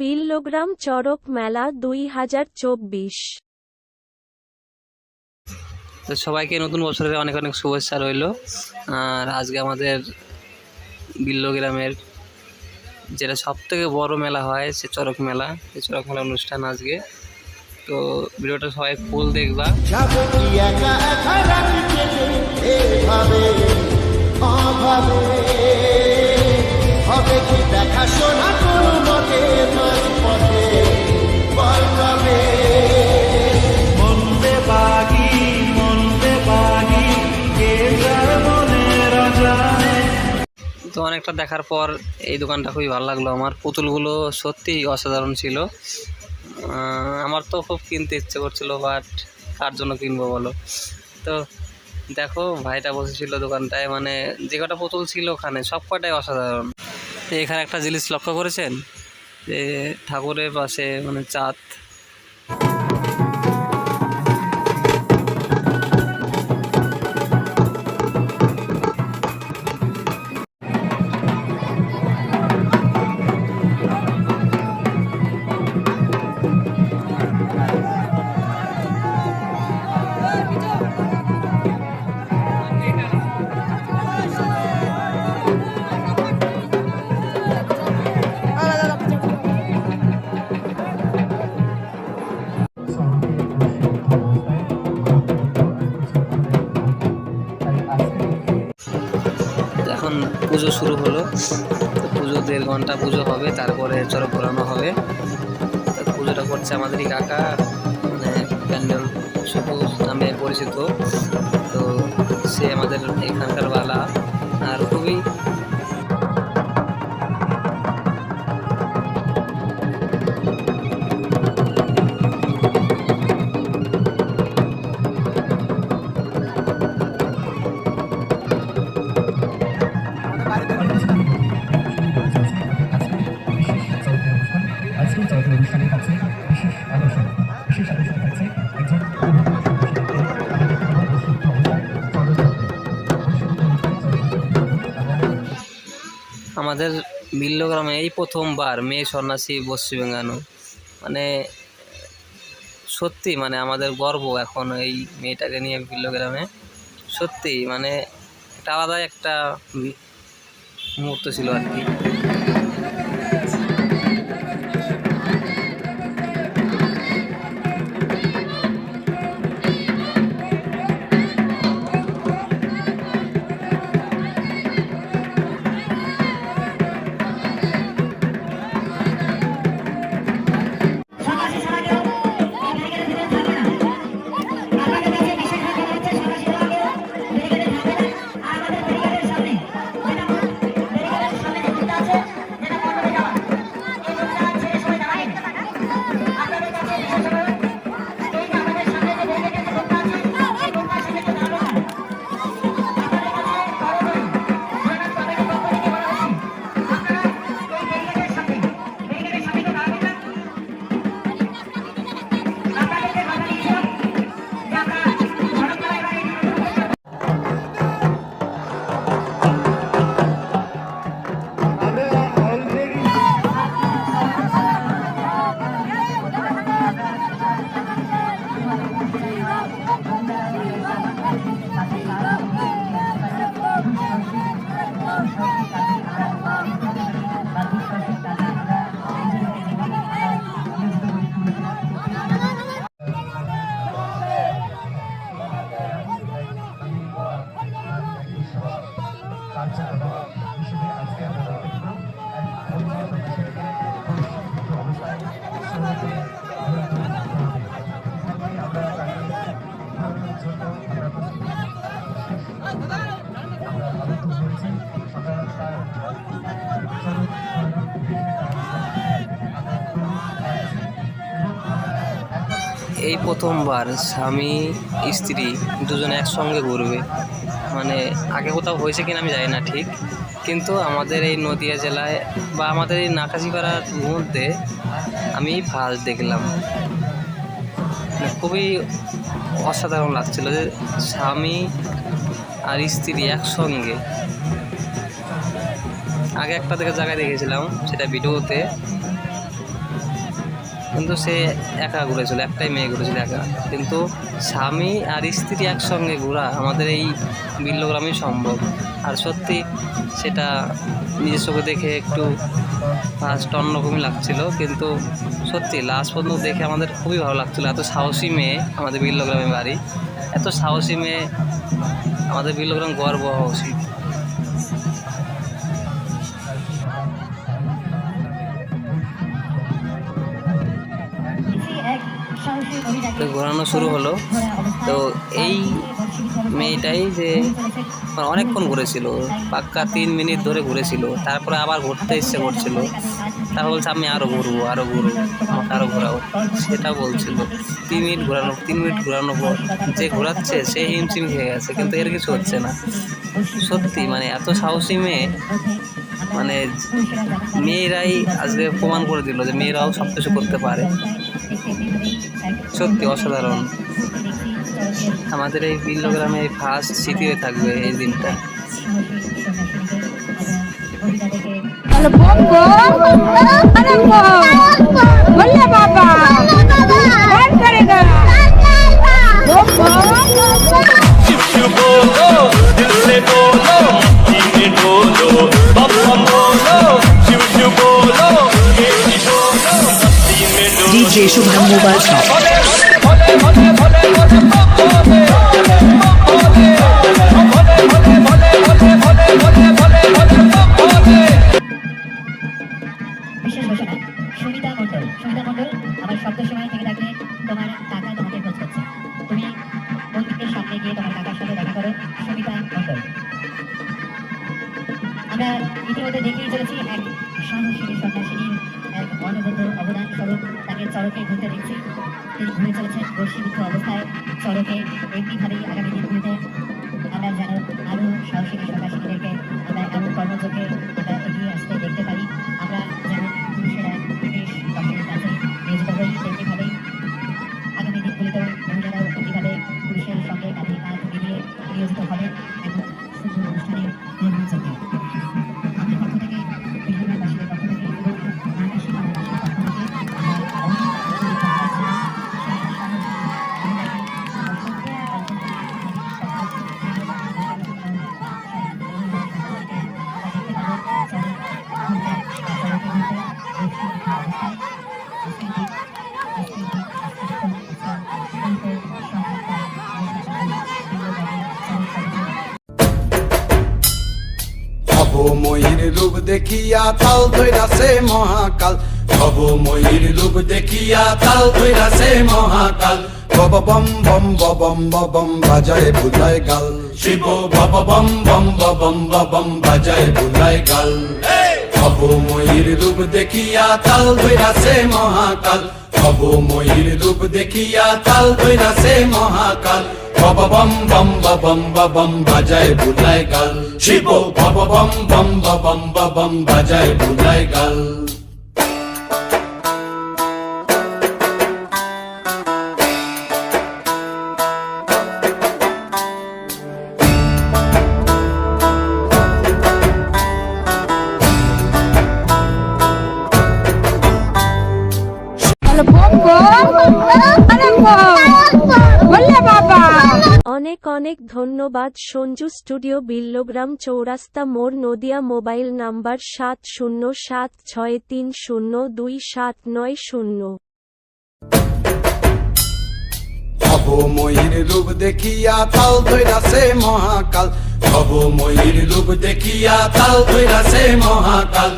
বিল্লগ্রাম চড়ক মেলা দুই হাজার চব্বিশ। তো সবাইকে নতুন বছরের অনেক অনেক শুভেচ্ছা রইল। আর আজকে আমাদের বিল্ল গ্রামের যেটা সব থেকে বড় মেলা হয় সে চড়ক মেলা। সেই চড়ক মেলা অনুষ্ঠান আজকে। তো ভিডিওটা সবাই ফুল দেখবা। একা হবে কি দেখাশোনা কোনো মতে মাঝ পথে বল কবে মন্দে বাগি মন্দে বাগি কে যার মনে তো অনেকটা দেখার পর এই দোকানটা খুবই ভালো লাগল আমার। পুতুলগুলো সত্যিই অসাধারণ ছিল। আমার তো খুব কিনতে ইচ্ছে করছিল বাট কার জন্য কিনবো বলো? তো দেখো ভাইটা বসেছিল দোকানটায় মানে যে কটা পুতুল ছিল ওখানে সব কটাই অসাধারণ। এখানে একটা জিনিস লক্ষ্য করেছেন? যে ঠাকুরের পাশে মানে চাঁদ শুরু হলো। পুজো, দেড় ঘণ্টা পুজো হবে, তারপরে চড়ক ঘোরানো হবে। পুজোটা করছে আমাদেরই কাকা মানে প্যান্ডেল সবুজ নামে পরিচিত। তো সে আমাদের এখানকার বালা। আর খুবই আমাদের বিল্লগ্রামে এই প্রথমবার মেয়ে সন্ন্যাসী বস্ত্রী বেঙ্গানো। মানে সত্যি মানে আমাদের গর্ব এখন এই মেয়েটাকে নিয়ে বিল্লগ্রামে। সত্যি মানে একটা আলাদাই একটা মুহূর্ত ছিল আর কি। এই প্রথমবার স্বামী, স্ত্রী দুজনে একসঙ্গে ঘুরবে। মানে আগে কোথাও হয়েছে কিনা আমি জানি না ঠিক। কিন্তু আমাদের এই নদিয়া জেলায় বা আমাদের এই নাকাশিপাড়ার মধ্যে আমি ফার্স্ট দেখলাম। মানে খুবই অসাধারণ লাগছিল যে স্বামী আর স্ত্রী একসঙ্গে। আগে একটা থেকে জায়গায় দেখেছিলাম, সেটা ভিডিওতে। কিন্তু সে একা ঘুরেছিল, একটাই মেয়ে ঘুরেছিল একা। কিন্তু স্বামী আর স্ত্রী একসঙ্গে ঘোরা আমাদের এই বিল্লগ্রামেই সম্ভব। আর সত্যি সেটা নিজের চোখে দেখে একটু ফার্স্ট অন্যরকমই লাগছিল। কিন্তু সত্যি লাস্ট পর্যন্ত দেখে আমাদের খুবই ভালো লাগছিল। এত সাহসী মেয়ে আমাদের বিল্লগ্রামে বাড়ি। এত সাহসী মেয়ে আমাদের বিল্লগ্রাম গর্ব হওয়া উচিত। তো ঘোরানো শুরু হলো। তো এই মেয়েটাই যে অনেকক্ষণ ঘুরেছিল পাক্কা তিন মিনিট ধরে ঘুরেছিল, তারপরে আবার ঘুরতে ইচ্ছে করছিল। তারপর বলছে, আমি আরও ঘুরবো আরও ঘুরবো, আমাকে আরও ঘোরাও। সেটা বলছিল। তিন মিনিট ঘোরানো তিন মিনিট ঘোরানোর পর যে ঘোরাচ্ছে, সে হিমশিম খেয়ে গেছে, কিন্তু এর কিছু হচ্ছে না। সত্যি মানে এত সাহসী মেয়ে মানে মেয়েরাই আজকে প্রমাণ করে দিল যে মেয়েরাও সব কিছু করতে পারে। সত্যি অসাধারণ। আমাদের এই বিল্ল গ্রামে ফার্স্ট স্মৃতি হয়ে থাকবে এই দিনটা। বাবা। থাকলে তোমার কাকা তোমাকে খোঁজ তুমি মন্দিরের সামনে গিয়ে তোমার কাকার করো সুমিতা আমরা ইতিমধ্যে দেখেই চলেছি এক সাহসী সন্ন্যাসিনীর এক অনবদ্য অবদান স্বরূপ। তাকে চড়কে ঘুরতে দেখছি। তিনি ঘুরে চলেছেন বর্ষীভূত অবস্থায়। চড়কে এমনিভাবেই আগামী দিনগুলিতে আমরা যেন আরও সাহসী সন্ন্যাসিনীদেরকে আমরা এমন কর্মযোগে আমরা এগিয়ে আসতে দেখিয়া তাল ধৈরাছে মহাকাল। ভব ময়ূর রূপ দেখিয়া তাল ধৈরাছে মহাকাল। বব বম বম বম বম বাজায় বুলায় গাল। শিব বব বম বম বম বম বাজায় বুলায় গাল। ভব ময়ূর রূপ দেখিয়া তাল ধৈরাছে মহাকাল। ভব ময়ূর রূপ দেখিয়া তাল ধৈরাছে মহাকাল। বব বম বম বম বম বাজায় বুলায় গাল শিব বব বম বম বম বম বাজায় বুলায় গাল অনেক ধন্যবাদ। সঞ্জু স্টুডিও বিল্লগ্রাম চৌরাস্তা মোড়, নদিয়া মোবাইল নাম্বার সাত শূন্য সাত ছয় তিন শূন্য দুই সাত নয় শূন্য। রূপ দেখিয়া তাল মহাকাল। ভব ময়ূর রূপ দেখিয়া তাল মহাকাল।